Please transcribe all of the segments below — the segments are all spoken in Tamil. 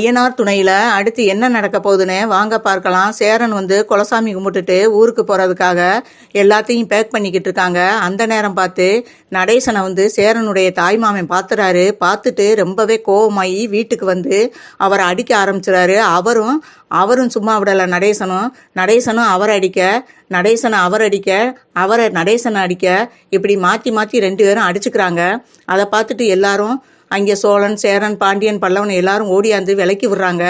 ஐயனார் துணையில அடுத்து என்ன நடக்க போகுதுன்னு வாங்க பார்க்கலாம். சேரன் வந்து குலசாமி கும்பிட்டுட்டு ஊருக்கு போறதுக்காக எல்லாத்தையும் பேக் பண்ணிக்கிட்டு இருக்காங்க. அந்த நேரம் பார்த்து நடேசனை வந்து சேரனுடைய தாய்மாமன் பார்த்துறாரு பார்த்துட்டு ரொம்பவே கோவமாகி வீட்டுக்கு வந்து அவரை அடிக்க ஆரம்பிச்சிடாரு அவரும் அவரும் சும்மா விடலை நடேசனும். நடேசனும் அவரை அடிக்க நடேசனை அவர் அடிக்க அவரை நடேசனை அடிக்க இப்படி மாற்றி மாற்றி ரெண்டு பேரும் அடிச்சுக்கிறாங்க. அதை பார்த்துட்டு எல்லாரும் அங்கே சோழன் சேரன் பாண்டியன் பல்லவன் எல்லாரும் ஓடியாந்து விலக்கி விடுறாங்க.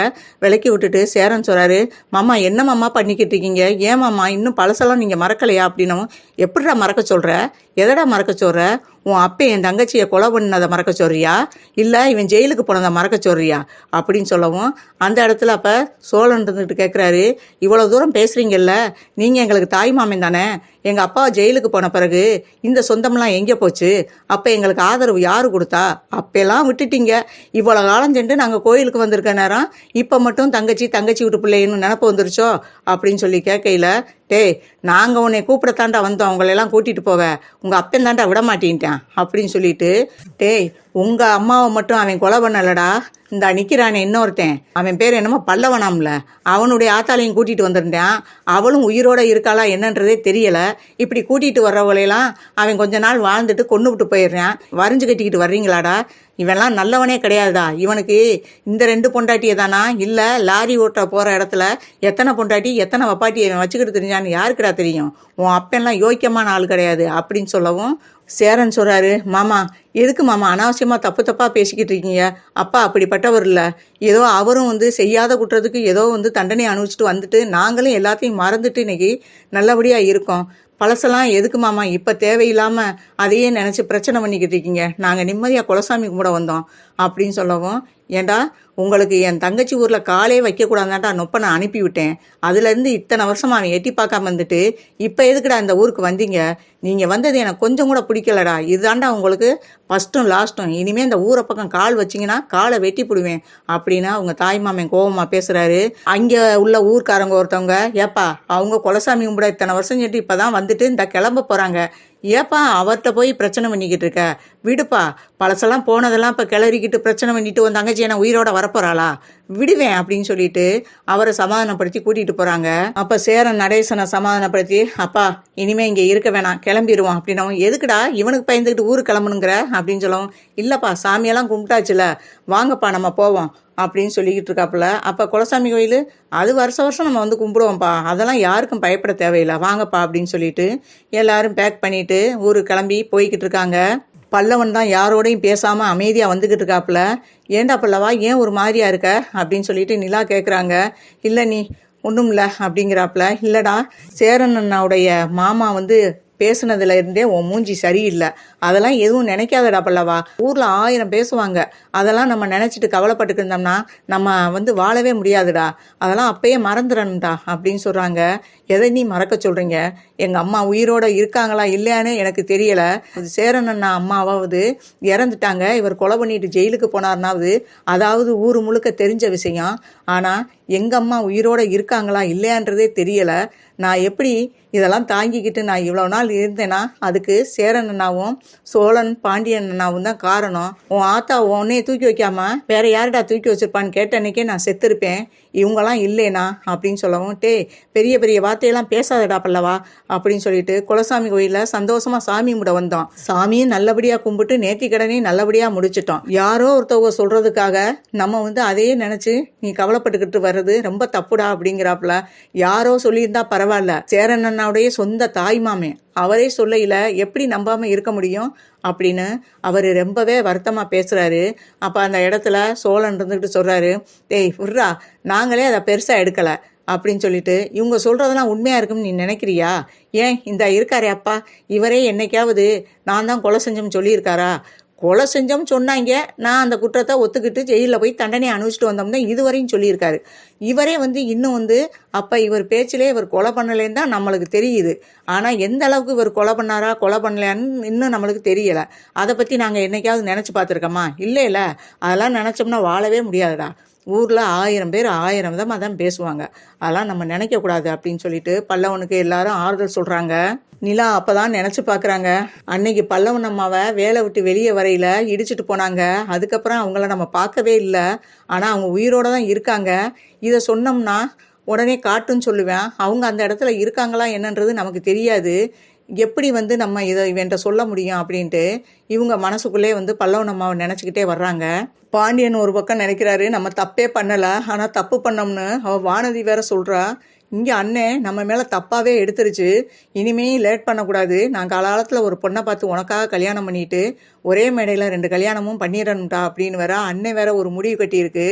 விலக்கி விட்டுட்டு சேரன் சொல்கிறாரு மாமா என்ன மாமா பண்ணிக்கிட்டு இருக்கீங்க? ஏன் மாமா இன்னும் பழசெல்லாம் நீங்கள் மறக்கலையா? அப்படின்னும் எப்படிடா மறக்க சொல்கிற எதடா மறக்க சொல்கிற உன் அப்பே என் தங்கச்சியை கொலை பண்ணதை மறக்க சொல்றியா? இல்லை இவன் ஜெயிலுக்கு போனதை மறக்க சொல்றியா? அப்படின்னு சொல்லவும் அந்த இடத்துல அப்போ சோழன் இருந்துட்டு கேட்குறாரு இவ்வளோ தூரம் பேசுகிறீங்கல்ல நீங்கள் எங்களுக்கு தாய் மாமன் தானே? எங்கள் அப்பா ஜெயிலுக்கு போன பிறகு இந்த சொந்தம்லாம் எங்கே போச்சு? அப்போ எங்களுக்கு ஆதரவு யார் கொடுத்தா? அப்பெல்லாம் விட்டுட்டீங்க. இவ்வளோ காலம் சென்று நாங்கள் கோயிலுக்கு வந்திருக்க நேரம் இப்போ மட்டும் தங்கச்சி தங்கச்சி விட்டு பிள்ளைன்னு நினப்பு வந்துருச்சோ? அப்படின்னு சொல்லி கேட்கையில் டேய் நாங்கள் உன்னை கூப்பிடத்தாண்டா வந்தோம். அவங்களெல்லாம் கூட்டிகிட்டு போவ உங்கள் அப்பன் தாண்டா விட மாட்டேன்ட்டான் அப்படின்னு சொல்லிட்டு டேய் உங்கள் அம்மாவை மட்டும் அவன் கொலை பண்ணலடா. இந்த நிற்கிறானே இன்னொருத்தன். அவன் பேர் என்னமோ பல்லவனாம்ல. அவனுடைய ஆத்தாளையும் கூட்டிகிட்டு வந்திருந்தான். அவளும் உயிரோட இருக்காளா என்னன்றதே தெரியலை. இப்படி கூட்டிகிட்டு வர்றவளையெல்லாம் அவன் கொஞ்ச நாள் வாழ்ந்துட்டு கொண்டு விட்டு போயிடுறான். வரைஞ்சு கட்டிக்கிட்டு வர்றீங்களாடா. இவன்லாம் நல்லவனே கிடையாதுடா. இவனுக்கு இந்த ரெண்டு பொண்டாட்டியை தானா? இல்லை லாரி ஓட்ட போகிற இடத்துல எத்தனை பொண்டாட்டி எத்தனை வப்பாட்டி இவன் வச்சுக்கிட்டு தெரிஞ்சான்னு யாருக்குடா தெரியும்? உன் அப்பெல்லாம் யோக்கியமான ஆள் கிடையாது அப்படின்னு சொல்லவும் சேரன் சொல்கிறாரு மாமா எதுக்கு மாமா அனாவசியமாக தப்பு தப்பாக பேசிக்கிட்டு இருக்கீங்க? அப்பா அப்படிப்பட்டவர் இல்லை ஏதோ அவரும் வந்து செய்யாத குற்றத்துக்கு ஏதோ வந்து தண்டனை அனுபவிச்சுட்டு வந்துட்டு நாங்களும் எல்லாத்தையும் மறந்துட்டு இன்னைக்கு நல்லபடியாக இருக்கோம். பழசெல்லாம் எதுக்கு மாமா? இப்போ தேவையில்லாமல் அதையே நினச்சி பிரச்சனை பண்ணிக்கிட்டு இருக்கீங்க. நாங்கள் நிம்மதியாக குலசாமி கும்பிட வந்தோம். அப்படின்னு சொல்லவும் ஏண்டா உங்களுக்கு என் தங்கச்சி ஊரில் காலே வைக்கக்கூடாதான்டா நொப்ப நான் அனுப்பிவிட்டேன். அதுலேருந்து இத்தனை வருஷமாக அவன் எட்டி பார்க்காம வந்துட்டு இப்போ எதுக்குடா இந்த ஊருக்கு வந்தீங்க? நீங்கள் வந்தது எனக்கு கொஞ்சம் கூட பிடிக்கலடா. இதுதான்டா உங்களுக்கு ஃபஸ்ட்டும் லாஸ்ட்டும் இனிமேல் இந்த ஊரை பக்கம் கால் வச்சிங்கன்னா காலை வெட்டி போடுவேன் அப்படின்னா அவங்க தாய் மாமன் கோவமாக பேசுகிறாரு அங்கே உள்ள ஊர்க்காரங்க ஒருத்தவங்க ஏப்பா அவங்க குலசாமி கும்பிட இத்தனை வருஷம் சொல்லிட்டு இப்போ தான் வந்துட்டு இந்த கிளம்ப போகிறாங்க ஏப்பா அவர்கிட்ட போய் பிரச்சனை பண்ணிக்கிட்டு இருக்க? விடுப்பா பழசெல்லாம் போனதெல்லாம் இப்போ கிளறிக்கிட்டு பிரச்சனை பண்ணிட்டு உன் தங்கச்சி என்ன உயிரோட வரப்போறாளா? விடுவேன் அப்படின்னு சொல்லிட்டு அவரை சமாதானப்படுத்தி கூட்டிகிட்டு போகிறாங்க அப்போ சேரன் நடேசனை சமாதானப்படுத்தி அப்பா இனிமேல் இங்கே இருக்க வேணாம் கிளம்பிடுவோம் அப்படின்னவும் எதுக்குடா இவனுக்கு பயந்துக்கிட்டு ஊருக்கு கிளம்பணுங்கிற? அப்படின்னு சொல்லவும் இல்லைப்பா சாமியெல்லாம் கும்பிட்டாச்சுல வாங்கப்பா நம்ம போவோம். அப்படின்னு சொல்லிக்கிட்டு இருக்காப்புல. அப்போ குலசாமி கோயில் அது வருஷ வருஷம் நம்ம வந்து கும்பிடுவோம்ப்பா. அதெல்லாம் யாருக்கும் பயப்பட தேவையில்லை. வாங்கப்பா அப்படின்னு சொல்லிட்டு எல்லாரும் பேக் பண்ணிட்டு ஊர் கிளம்பி போய்கிட்டு இருக்காங்க. பல்லவன் தான் யாரோடையும் பேசாமல் அமைதியாக வந்துக்கிட்டு இருக்காப்புல. ஏண்டா பல்லவா? ஏன் ஒரு மாதிரியா இருக்க? அப்படின்னு சொல்லிட்டு நிலா கேட்குறாங்க இல்லை நீ ஒன்றும் இல்லை அப்படிங்கிறாப்புல. இல்லைடா சேரன் அண்ணாவுடைய மாமா வந்து பேசுனதுல இருந்தே உன் மூஞ்சி சரியில்லை. அதெல்லாம் எதுவும் நினைக்காதடா பல்லவா. ஊரில் ஆயிரம் பேசுவாங்க. அதெல்லாம் நம்ம நினச்சிட்டு கவலைப்பட்டுக்கு இருந்தோம்னா நம்ம வந்து வாழவே முடியாதுடா. அதெல்லாம் அப்பயே மறந்துடணும்டா அப்படின்னு சொல்கிறாங்க எதை நீ மறக்க சொல்கிறீங்க எங்கள் அம்மா உயிரோட இருக்காங்களா இல்லையான்னு எனக்கு தெரியலை. இது சேரன் அண்ணா அம்மாவாவது இறந்துட்டாங்க. இவர் கொலை பண்ணிட்டு ஜெயிலுக்கு போனார்னாவது அதாவது ஊர் முழுக்க தெரிஞ்ச விஷயம். ஆனால் எங்கள் அம்மா உயிரோட இருக்காங்களா இல்லையான்றதே தெரியலை. நான் எப்படி இதெல்லாம் தாங்கிக்கிட்டு நான் இவ்வளோ நாள் இருந்தேன்னா அதுக்கு சேரன் அண்ணாவும் சோழன் பாண்டியன் அண்ணாவும் தான் காரணம். உன் ஆத்தா உன்னே தூக்கி வைக்காம வேற யாருடா தூக்கி வச்சிருப்பான்னு கேட்ட அன்னைக்கே நான் செத்துருப்பேன். இவங்கெல்லாம் இல்லைனா அப்படின்னு சொல்லவும் டே பெரிய பெரிய வார்த்தையெல்லாம் பேசாதடா பல்லவா அப்படின்னு சொல்லிட்டு குலசாமி கோயிலில் சந்தோஷமாக சாமி கும்பிட வந்தோம் சாமியும் நல்லபடியாக கும்பிட்டு நேர்த்தி கடனையும் நல்லபடியாக முடிச்சிட்டோம் யாரோ ஒருத்தவங்க சொல்கிறதுக்காக நம்ம வந்து அதையே நினச்சி நீ கவலைப்பட்டுக்கிட்டு வர்றது ரொம்ப தப்புடா அப்படிங்கிறாப்புல. யாரோ சொல்லியிருந்தா பரவாயில்ல. சேரன் அண்ணாவுடைய சொந்த தாய் மாமே. அவரே சொல்லையில் எப்படி நம்பாமல் இருக்க முடியும் அப்படின்னு அவர் ரொம்பவே வருத்தமாக பேசுகிறாரு அப்போ அந்த இடத்துல சோழன் இருந்துக்கிட்டு சொல்கிறாரு டேய் ஃபுர்ரா நாங்களே அதை பெருசாக எடுக்கலை அப்படின்னு சொல்லிட்டு இவங்க சொல்கிறதெல்லாம் உண்மையாக இருக்கும்னு நீ நினைக்கிறியா? ஏன் இந்த இருக்காரே அப்பா இவரே என்னைக்காவது நான் தான் கொலை செஞ்சோம்னு சொல்லியிருக்காரா? கொலை செஞ்சோம்னு சொன்னாங்க. நான் அந்த குற்றத்தை ஒத்துக்கிட்டு ஜெயிலில் போய் தண்டனை அனுபவிச்சுட்டு வந்தோம்னு தான் இதுவரையும் சொல்லியிருக்காரு. இவரே வந்து இன்னும் வந்து அப்போ இவர் பேச்சிலே இவர் கொலை பண்ணலேன்னு தான் நம்மளுக்கு தெரியுது. ஆனால் எந்த அளவுக்கு இவர் கொலை பண்ணாரா கொலை பண்ணலையான்னு இன்னும் நம்மளுக்கு தெரியலை. அதை பற்றி நாங்கள் என்னைக்காவது நினச்சி பார்த்துருக்கோமா? இல்லை இல்லை அதெல்லாம் நினச்சோம்னா வாழவே முடியாதுடா. ஊரில் ஆயிரம் பேர் ஆயிரம் விதமாக தான் பேசுவாங்க. அதெல்லாம் நம்ம நினைக்கக்கூடாது அப்படின்னு சொல்லிட்டு பல்லவனுக்கு எல்லாரும் ஆறுதல் சொல்கிறாங்க நிலா அப்போ தான் நினச்சி பார்க்குறாங்க அன்னைக்கு பல்லவன் அம்மாவை வேலை விட்டு வெளியே வரையில் இடிச்சிட்டு போனாங்க. அதுக்கப்புறம் அவங்கள நம்ம பார்க்கவே இல்லை. ஆனால் அவங்க உயிரோட தான் இருக்காங்க. இதை சொன்னோம்னா உடனே காட்டுன்னு சொல்லுவேன். அவங்க அந்த இடத்துல இருக்காங்களா என்னன்றது நமக்கு தெரியாது. எப்படி வந்து நம்ம இதை இவன்ட்ட சொல்ல முடியும் அப்படின்ட்டு இவங்க மனசுக்குள்ளே வந்து பல்லவன் அம்மாவை நினச்சிக்கிட்டே வர்றாங்க. பாண்டியன் ஒரு பக்கம் நினைக்கிறாரு நம்ம தப்பே பண்ணலை ஆனால் தப்பு பண்ணோம்னு அவள் வானதி வேற சொல்கிறா இங்கே அண்ணன் நம்ம மேலே தப்பாகவே எடுத்துருச்சு. இனிமே லேட் பண்ணக்கூடாது. நான் காலகாலத்தில் ஒரு பொண்ணை பார்த்து உனக்காக கல்யாணம் பண்ணிட்டு ஒரே மேடையில் ரெண்டு கல்யாணமும் பண்ணிடணும்டா அப்படின்னு வேற அண்ணன் வேற ஒரு முடிவு கட்டியிருக்கு.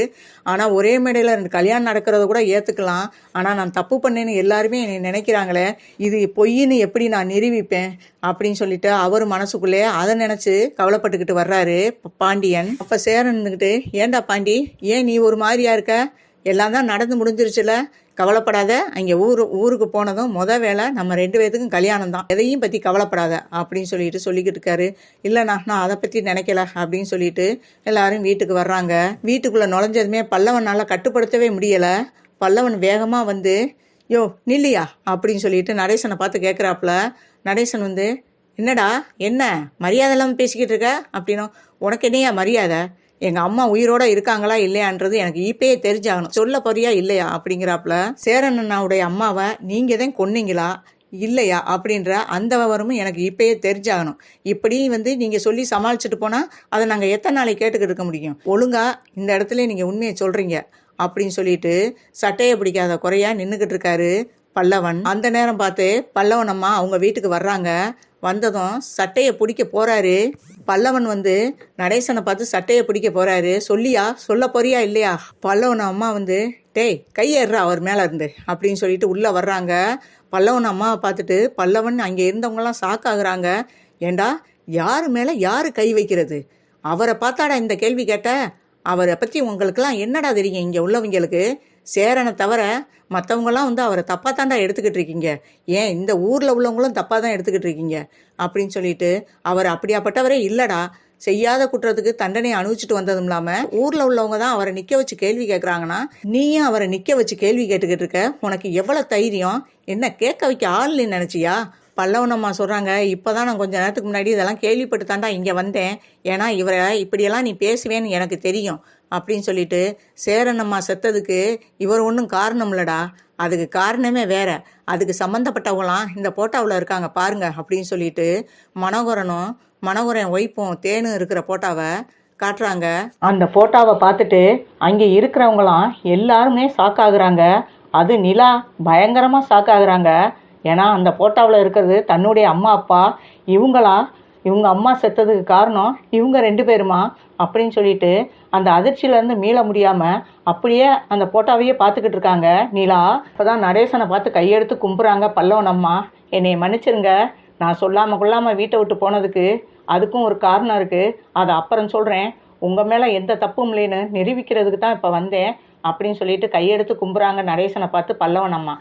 ஆனால் ஒரே மேடையில் ரெண்டு கல்யாணம் நடக்கிறத கூட ஏற்றுக்கலாம் ஆனால் நான் தப்பு பண்ணேன்னு எல்லாருமே என்னை நினைக்கிறாங்களே இது பொய்ன்னு எப்படி நான் நிரூபிப்பேன்? அப்படின்னு சொல்லிட்டு அவர் மனசுக்குள்ளே அதை நினச்சி கவலைப்பட்டுக்கிட்டு வர்றாரு பாண்டியன். அப்போ சேரன் இருந்துக்கிட்டு ஏன்டா பாண்டி ஏன் நீ ஒரு மாதிரியா இருக்க? எல்லாம் தான் நடந்து முடிஞ்சிருச்சுல? கவலைப்படாத. அங்கே ஊர் ஊருக்கு போனதும் முத வேலை நம்ம ரெண்டு பேர்த்துக்கும் கல்யாணம் தான். எதையும் பற்றி கவலைப்படாத அப்படின்னு சொல்லிட்டு சொல்லிக்கிட்டு இருக்காரு. இல்லைண்ணா நான் அதை பற்றி நினைக்கல அப்படின்னு சொல்லிட்டு எல்லாரும் வீட்டுக்கு வர்றாங்க. வீட்டுக்குள்ளே நுழைஞ்சதுமே பல்லவனால் கட்டுப்படுத்தவே முடியலை. பல்லவன் வேகமாக வந்து யோ நில்லியா? அப்படின்னு சொல்லிட்டு நடேசனை பார்த்து கேட்குறாப்புல நடேசன் வந்து என்னடா என்ன மரியாதை இல்லாமல் பேசிக்கிட்டு இருக்க? அப்படின்னும் உனக்கு என்னையா மரியாதை? எங்கள் அம்மா உயிரோட இருக்காங்களா இல்லையான்றது எனக்கு இப்பயே தெரிஞ்சாகணும். சொல்ல போறியா இல்லையா அப்படிங்கிறாப்புல சேரன் அண்ணாவுடைய அம்மாவை நீங்கள் தான் கொன்னீங்களா? இல்லையா? அப்படின்ற அந்த விவரமும் எனக்கு இப்பயே தெரிஞ்சாகணும். இப்படி வந்து நீங்கள் சொல்லி சமாளிச்சுட்டு போனால் அதை நாங்கள் எத்தனை நாளைக்கு கேட்டுக்கிட்டு இருக்க முடியும்? ஒழுங்கா இந்த இடத்துல நீங்கள் உண்மையை சொல்கிறீங்க அப்படின்னு சொல்லிட்டு சட்டையை பிடிக்காத குறையா நின்றுக்கிட்டு இருக்காரு பல்லவன். அந்த நேரம் பார்த்து பல்லவன் அம்மா அவங்க வீட்டுக்கு வர்றாங்க. வந்ததும் சட்டையை பிடிக்க போறாரு. பல்லவன் வந்து நடேசனை பார்த்து சட்டையை பிடிக்க போறாரு. சொல்லியா? சொல்ல போறியா இல்லையா? பல்லவன் அம்மா வந்து டேய் கையேறுறா அவர் மேல இருந்து அப்படின்னு சொல்லிட்டு உள்ள வர்றாங்க. பல்லவன் அம்மாவை பார்த்துட்டு பல்லவன் அங்கே இருந்தவங்கலாம் சாக்காகிறாங்க. ஏண்டா யாரு மேலே யாரு கை வைக்கிறது? அவரை பார்த்தாடா இந்த கேள்வி கேட்ட? அவரை பற்றி உங்களுக்கெல்லாம் என்னடா தெரியும் இங்கே உள்ளவங்களுக்கு? சேரனை தவிர மற்றவங்களாம் வந்து அவரை தப்பாக தாண்டா எடுத்துக்கிட்டு இருக்கீங்க. ஏன் இந்த ஊரில் உள்ளவங்களும் தப்பாக தான் எடுத்துக்கிட்டு இருக்கீங்க. அப்படின்னு சொல்லிட்டு அவர் அப்படியாப்பட்டவரே இல்லைடா. செய்யாத குற்றத்துக்கு தண்டனை அனுபவிச்சுட்டு வந்ததும் இல்லாமல் ஊரில் உள்ளவங்க தான் அவரை நிற்க வச்சு கேள்வி கேட்குறாங்கன்னா நீயும் அவரை நிற்க வச்சு கேள்வி கேட்டுக்கிட்டு இருக்க? உனக்கு எவ்வளோ தைரியம்? என்ன கேட்க வைக்க ஆள் இல்லைன்னு நினச்சியா? பல்லவனம்மா சொல்கிறாங்க இப்போ தான் நான் கொஞ்ச நேரத்துக்கு முன்னாடி இதெல்லாம் கேள்விப்பட்டு தாண்டா இங்கே வந்தேன். ஏன்னா இவரை இப்படியெல்லாம் நீ பேசுவேன்னு எனக்கு தெரியும். அப்படின்னு சொல்லிட்டு சேரனம்மா செத்ததுக்கு இவர் ஒன்றும் காரணம் இல்லடா அதுக்கு காரணமே வேற. அதுக்கு சம்மந்தப்பட்டவங்களாம் இந்த போட்டாவில் இருக்காங்க பாருங்க அப்படின்னு சொல்லிட்டு மனோகரனும் மனோகரன் ஒய்ப்பும் தேனும் இருக்கிற போட்டாவை காட்டுறாங்க. அந்த போட்டாவை பார்த்துட்டு அங்கே இருக்கிறவங்களாம் எல்லாருமே ஷாக்காகுறாங்க அது நிலா பயங்கரமாக ஷாக்காகுறாங்க ஏன்னா அந்த போட்டாவில் இருக்கிறது தன்னுடைய அம்மா அப்பா. இவங்களா இவங்க அம்மா செத்ததுக்கு காரணம் இவங்க ரெண்டு பேருமா? அப்படின்னு சொல்லிட்டு அந்த அதிர்ச்சியிலேருந்து மீள முடியாமல் அப்படியே அந்த போட்டாவையே பார்த்துக்கிட்டு இருக்காங்க. நிலா இப்போதான் நடேசனை பார்த்து கையெடுத்து கும்புறாங்க. பல்லவன் அம்மா என்னை மன்னிச்சிருங்க. நான் சொல்லாமல் கொள்ளாமல் வீட்டை விட்டு போனதுக்கு அதுக்கும் ஒரு காரணம் இருக்குது அதை அப்புறம் சொல்கிறேன் உங்கள் மேலே எந்த தப்பும் இல்லைன்னு நிரூபிக்கிறதுக்கு தான் இப்போ வந்தேன் அப்படின்னு சொல்லிட்டு கையெடுத்து கும்புறாங்க நடேசனை பார்த்து பல்லவன் அம்மா.